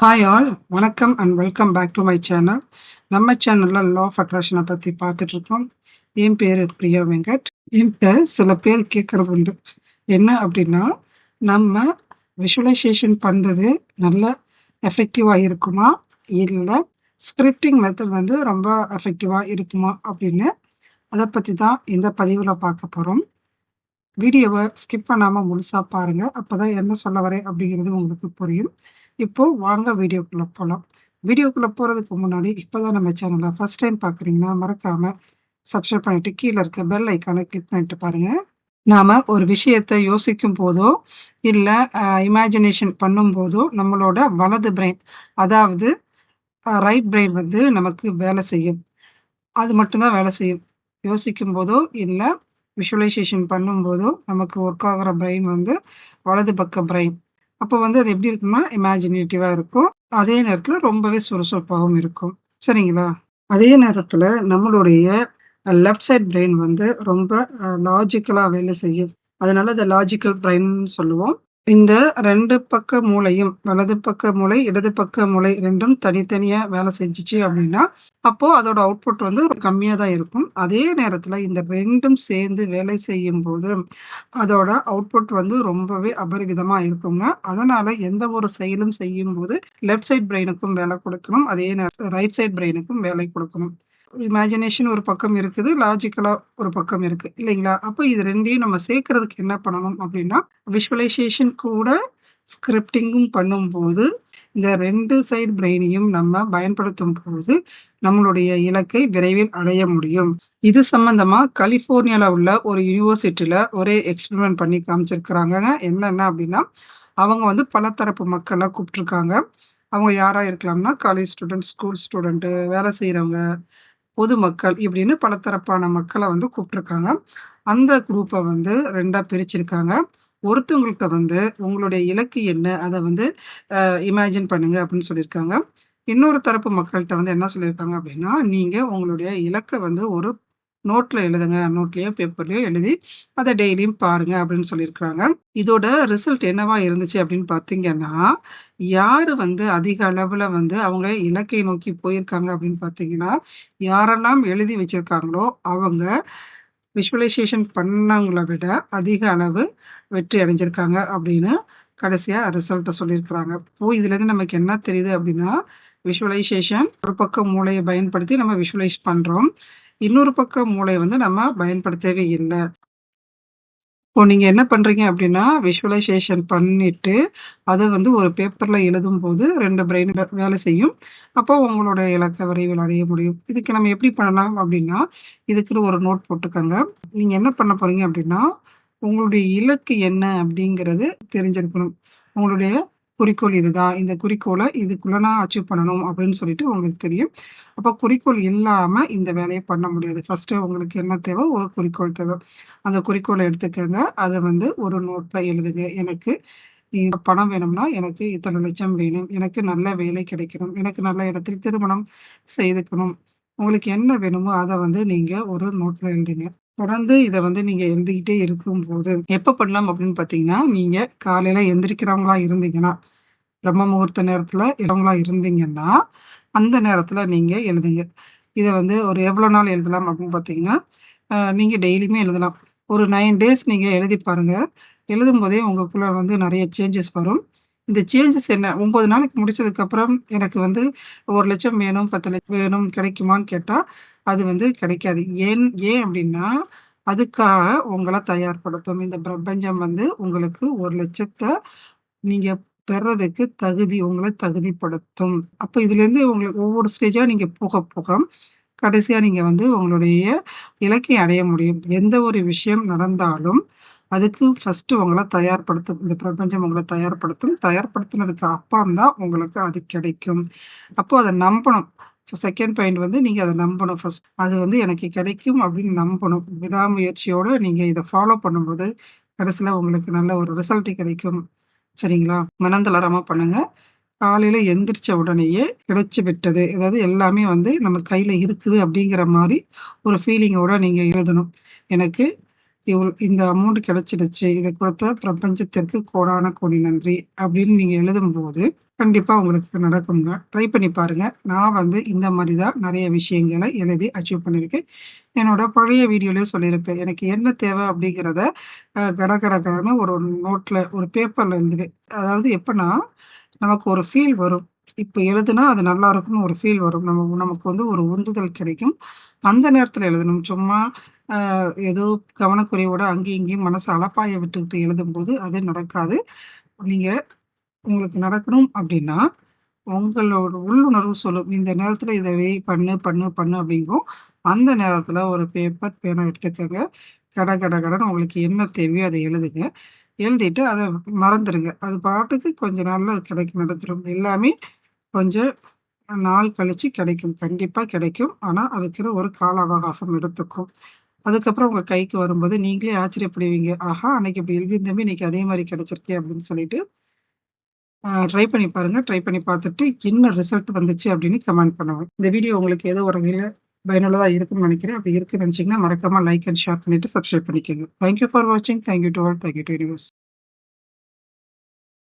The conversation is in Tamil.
ஹாய் ஆல் வணக்கம் and welcome back to my channel நம்ம சேனலில் லா ஆஃப் அட்ராக்ஷனை பற்றி பார்த்துட்ருக்கோம். என் பேர் பிரியா வெங்கட். என்கிட்ட சில பேர் கேட்குறது உண்டு. என்ன அப்படின்னா நம்ம விஷுவலைசேஷன் பண்ணுறது நல்ல எஃபெக்டிவாக இருக்குமா? இல்லை ஸ்கிரிப்டிங் மெத்தட் வந்து ரொம்ப எஃபெக்டிவாக இருக்குமா அப்படின்னு அதை பற்றி தான் இந்த பதிவில் பார்க்க போகிறோம் வீடியோவை ஸ்கிப் பண்ணாமல் முழுசாக பாருங்கள் அப்போ தான் என்ன சொல்ல வரேன் அப்படிங்கிறது உங்களுக்கு புரியும். இப்போ வாங்க வீடியோக்குள்ளே போகலாம் வீடியோக்குள்ளே போகிறதுக்கு முன்னாடி இப்போ தான் நம்ம சேனலை ஃபஸ்ட் டைம் பார்க்குறீங்கன்னா மறக்காமல் சப்ஸ்கிரைப் பண்ணிவிட்டு கீழே இருக்க பெல் ஐக்கானை கிளிக் பண்ணிட்டு பாருங்கள் நாம் ஒரு விஷயத்தை யோசிக்கும் போதோ இல்லை இமேஜினேஷன் பண்ணும்போதோ நம்மளோட வலது பிரெயின் அதாவது ரைட் பிரெயின் வந்து நமக்கு வேலை செய்யும். அது மட்டும்தான் வேலை செய்யும். யோசிக்கும் போதோ இல்லை விஷுவலைசேஷன் பண்ணும்போதோ நமக்கு ஒர்க் ஆகிற பிரெயின் வந்து வலது பக்க பிரெயின் அப்போ வந்து அது எப்படி இருக்குன்னா இமேஜினேட்டிவாக இருக்கும். அதே நேரத்தில் ரொம்பவே சுறுசுறுப்பாகவும் இருக்கும். சரிங்களா? அதே நேரத்தில் நம்மளுடைய லெஃப்ட் சைட் பிரெயின் வந்து ரொம்ப லாஜிக்கலாக வேலை செய்யும். அதனால அதை லாஜிக்கல் பிரெயின் சொல்லுவோம். இந்த ரெண்டு பக்க மூளையும் வலது பக்க மூளை இடது பக்க மூளை ரெண்டும் தனித்தனியா வேலை செஞ்சுச்சு அப்படின்னா அப்போ அதோட அவுட்புட் வந்து கம்மியா தான் இருக்கும். அதே நேரத்துல இந்த ரெண்டும் சேர்ந்து வேலை செய்யும் போது அதோட அவுட்புட் வந்து ரொம்பவே அபரிவிதமா இருக்குங்க. அதனால எந்த ஒரு செயலும் செய்யும் போது லெஃப்ட் சைட் பிரெயினுக்கும் வேலை கொடுக்கணும் அதே நேரத்தில் ரைட் சைட் பிரெயினுக்கும் வேலை கொடுக்கணும். இமேஜினேஷன் ஒரு பக்கம் இருக்குது லாஜிக்கலாக ஒரு பக்கம் இருக்குது இல்லைங்களா? அப்போ இது ரெண்டையும் நம்ம சேர்க்கறதுக்கு என்ன பண்ணணும் அப்படின்னா விஷுவலைசேஷன் கூட ஸ்கிரிப்டிங்கும் பண்ணும்போது இந்த ரெண்டு சைடு பிரெயினையும் நம்ம பயன்படுத்தும் போது நம்மளுடைய இலக்கை விரைவில் அடைய முடியும். இது சம்பந்தமா கலிஃபோர்னியாவில் உள்ள ஒரு யூனிவர்சிட்டியில ஒரே எக்ஸ்பெரிமெண்ட் பண்ணி காமிச்சிருக்கிறாங்க என்னென்ன அப்படின்னா அவங்க வந்து பலதரப்பு மக்கள்லாம் மக்களை கூப்பிட்டுருக்காங்க. அவங்க யாராக இருக்கலாம்னா காலேஜ் ஸ்டூடெண்ட் ஸ்கூல் ஸ்டூடெண்ட்டு வேலை செய்கிறவங்க பொதுமக்கள் இப்படின்னு பலதரப்பான மக்களை வந்து கூப்பிட்டுருக்காங்க. அந்த குரூப்பை வந்து ரெண்டாக பிரிச்சிருக்காங்க. ஒருத்தவங்கள்ட்ட வந்து உங்களுடைய இலக்கு என்ன? அதை வந்து இமேஜின் பண்ணுங்க அப்படின்னு சொல்லியிருக்காங்க. இன்னொரு தரப்பு மக்கள்கிட்ட வந்து என்ன சொல்லியிருக்காங்க அப்படின்னா நீங்கள் உங்களுடைய இலக்கை வந்து ஒரு நோட்டில் எழுதுங்க. நோட்லேயோ பேப்பர்லேயோ எழுதி அதை டெய்லியும் பாருங்க அப்படின்னு சொல்லியிருக்கிறாங்க. இதோட ரிசல்ட் என்னவா இருந்துச்சு அப்படின்னு பார்த்தீங்கன்னா யார் வந்து அதிக அளவில் வந்து அவங்க இலக்கை நோக்கி போயிருக்காங்க அப்படின்னு பார்த்தீங்கன்னா யாரெல்லாம் எழுதி வச்சிருக்காங்களோ அவங்க விஷுவலைசேஷன் பண்ணவங்களை விட அதிக அளவு வெற்றி அடைஞ்சிருக்காங்க அப்படின்னு கடைசியாக ரிசல்ட்டை சொல்லியிருக்கிறாங்க. இப்போ இதுலேருந்து நமக்கு என்ன தெரியுது அப்படின்னா விஷுவலைசேஷன் ஒரு பக்கம் மூளையை பயன்படுத்தி நம்ம விஷுவலைஸ் பண்ணுறோம் இன்னொரு பக்கம் மூளை வந்து நம்ம பயன்படுத்தவே இல்லை. இப்போ நீங்கள் என்ன பண்ணுறீங்க அப்படின்னா விஷுவலைசேஷன் பண்ணிவிட்டு அதை வந்து ஒரு பேப்பரில் எழுதும் போது ரெண்டு பிரெயின் வேலை செய்யும். அப்போ உங்களோட இலக்கை விரைவில் அடைய முடியும். இதுக்கு நம்ம எப்படி பண்ணலாம் அப்படின்னா இதுக்குன்னு ஒரு நோட் போட்டுக்கோங்க. நீங்கள் என்ன பண்ண போகிறீங்க அப்படின்னா உங்களுடைய இலக்கு என்ன அப்படிங்கிறது தெரிஞ்சிருக்கணும். உங்களுடைய குறிக்கோள் இதுதான். இந்த குறிக்கோளை இதுக்குள்ள நான் அச்சீவ் பண்ணணும் அப்படின்னு சொல்லிட்டு உங்களுக்கு தெரியும். அப்போ குறிக்கோள் இல்லாம இந்த வேலையை பண்ண முடியாது. ஃபர்ஸ்ட் உங்களுக்கு என்ன தேவை? ஒரு குறிக்கோள் தேவை. அந்த குறிக்கோளை எடுத்துக்கங்க. அதை வந்து ஒரு நோட்ல எழுதுங்க. எனக்கு பணம் வேணும்னா எனக்கு இத்தனை லட்சம் வேணும். எனக்கு நல்ல வேலை கிடைக்கணும். எனக்கு நல்ல இடத்தில் திருமணம் செய்துக்கணும். உங்களுக்கு என்ன வேணுமோ அதை வந்து நீங்க ஒரு நோட்ல எழுதுங்க. தொடர்ந்து இதை வந்து நீங்க எழுதிக்கிட்டே இருக்கும்போது எப்ப பண்ணலாம் அப்படின்னு பாத்தீங்கன்னா நீங்க காலையில எந்திரிக்கிறவங்களா இருந்தீங்கன்னா பிரம்ம முகூர்த்த நேரத்துல இடவங்களா இருந்தீங்கன்னா அந்த நேரத்துல நீங்க எழுதுங்க. இதை வந்து ஒரு எவ்வளோ நாள் எழுதலாம் அப்படின்னு பார்த்தீங்கன்னா நீங்க டெய்லியுமே எழுதலாம். ஒரு நைன் டேஸ் நீங்க எழுதி பாருங்க. எழுதும் போதே உங்களுக்குள்ள வந்து நிறைய சேஞ்சஸ் வரும். இந்த சேஞ்சஸ் என்ன? ஒன்பது நாளைக்கு முடிச்சதுக்கப்புறம் எனக்கு வந்து ஒரு லட்சம் வேணும் பத்து லட்சம் வேணும் கிடைக்குமான்னு கேட்டால் அது வந்து கிடைக்காது. ஏன் ஏன் அப்படின்னா அதுக்காக உங்களை தயார்படுத்தும். இந்த பிரபஞ்சம் வந்து உங்களுக்கு ஒரு லட்சத்தை நீங்க பெறதுக்கு தகுதி உங்களை தகுதிப்படுத்தும். அப்ப இதுல இருந்து உங்களுக்கு ஒவ்வொரு ஸ்டேஜா நீங்க போக போக கடைசியா நீங்க வந்து உங்களுடைய இலக்கை அடைய முடியும். எந்த ஒரு விஷயம் நடந்தாலும் அதுக்கு ஃபர்ஸ்ட் உங்களை தயார்படுத்தும். இந்த பிரபஞ்சம் உங்களை தயார்படுத்தும். தயார்படுத்தினதுக்கு அப்புறம் தான் உங்களுக்கு அது கிடைக்கும். அப்போ அதை நம்பணும். செகண்ட் பாயிண்ட் வந்து நீங்கள் அதை நம்பணும் ஃபர்ஸ்ட் அது வந்து எனக்கு கிடைக்கும் அப்படின்னு நம்பணும். விடாமுயற்சியோடு நீங்கள் இதை ஃபாலோ பண்ணும்போது கடைசியில் உங்களுக்கு நல்ல ஒரு ரிசல்ட் கிடைக்கும். சரிங்களா? மனம் பண்ணுங்கள் காலையில் எந்திரிச்ச உடனேயே கிடைச்சி விட்டது. அதாவது எல்லாமே வந்து நம்ம கையில் இருக்குது அப்படிங்கிற மாதிரி ஒரு ஃபீலிங்கோட நீங்கள் எழுதணும். எனக்கு இவ்வளோ இந்த அமௌண்ட் கிடைச்சிடுச்சு. இதை கொடுத்த பிரபஞ்சத்திற்கு கோடான கோடி நன்றி அப்படின்னு நீங்கள் எழுதும்போது கண்டிப்பாக உங்களுக்கு நடக்குங்க. ட்ரை பண்ணி பாருங்க. நான் வந்து இந்த மாதிரி தான் நிறைய விஷயங்களை எழுதி அச்சீவ் பண்ணியிருக்கேன் என்னோட பழைய வீடியோலேயே சொல்லியிருப்பேன். எனக்கு என்ன தேவை அப்படிங்கிறத கட கட கடன்னு ஒரு நோட்டில் ஒரு பேப்பரில் எழுதுவேன் அதாவது எப்படின்னா நமக்கு ஒரு ஃபீல் வரும். இப்போ எழுதுனா அது நல்லா இருக்கும்னு ஒரு ஃபீல் வரும். நம்ம நமக்கு வந்து ஒரு உந்துதல் கிடைக்கும். அந்த நேரத்தில் எழுதணும். சும்மா ஆஹ், ஏதோ கவனக்குறைவோட அங்கேயும் இங்கேயும் மனசு அலப்பாய விட்டுக்கிட்டு எழுதும்போது அது நடக்காது. நீங்கள் உங்களுக்கு நடக்கணும் அப்படின்னா உங்களோட உள்ளுணர்வு சொல்லும். இந்த நேரத்தில் இதை வே பண்ணு பண்ணு பண்ணு அப்படிங்கும். அந்த நேரத்தில் ஒரு பேப்பர் பேனா எடுத்துக்கோங்க. கட கட கடன்னு உங்களுக்கு என்ன தேவையோ அதை எழுதுங்க. எழுதிட்டு அதை மறந்துடுங்க அது பாட்டுக்கு கொஞ்ச நாள்ல அது கிடைக்கும் நடந்துரும். எல்லாமே கொஞ்சம் நாள் கழிச்சு கிடைக்கும். கண்டிப்பாக கிடைக்கும். ஆனால் அதுக்குன்னு ஒரு கால அவகாசம் எடுத்துக்கும். அதுக்கப்புறம் உங்கள் கைக்கு வரும்போது நீங்களே ஆச்சரியப்படுவீங்க. ஆஹா அன்னைக்கு இப்படி எழுதியிருந்தமே இன்னைக்கு அதே மாதிரி கிடைச்சிருக்கே அப்படின்னு சொல்லிட்டு. ட்ரை பண்ணி பாருங்க. ட்ரை பண்ணி பார்த்துட்டு என்ன ரிசல்ட் வந்துச்சு அப்படின்னு கமெண்ட் பண்ணுவேன் இந்த வீடியோ உங்களுக்கு ஏதோ ஒரு வகையில் பயனுள்ளதாக இருக்கும்னு நினைக்கிறேன். அப்படி இருக்குன்னு நினச்சிங்கன்னா மறக்காம லைக் அண்ட் ஷேர் பண்ணிட்டு சப்ஸ்கிரைப் பண்ணிக்கோங்க. தேங்க்யூ ஃபார் வாட்சிங் thank you to all thank you to universe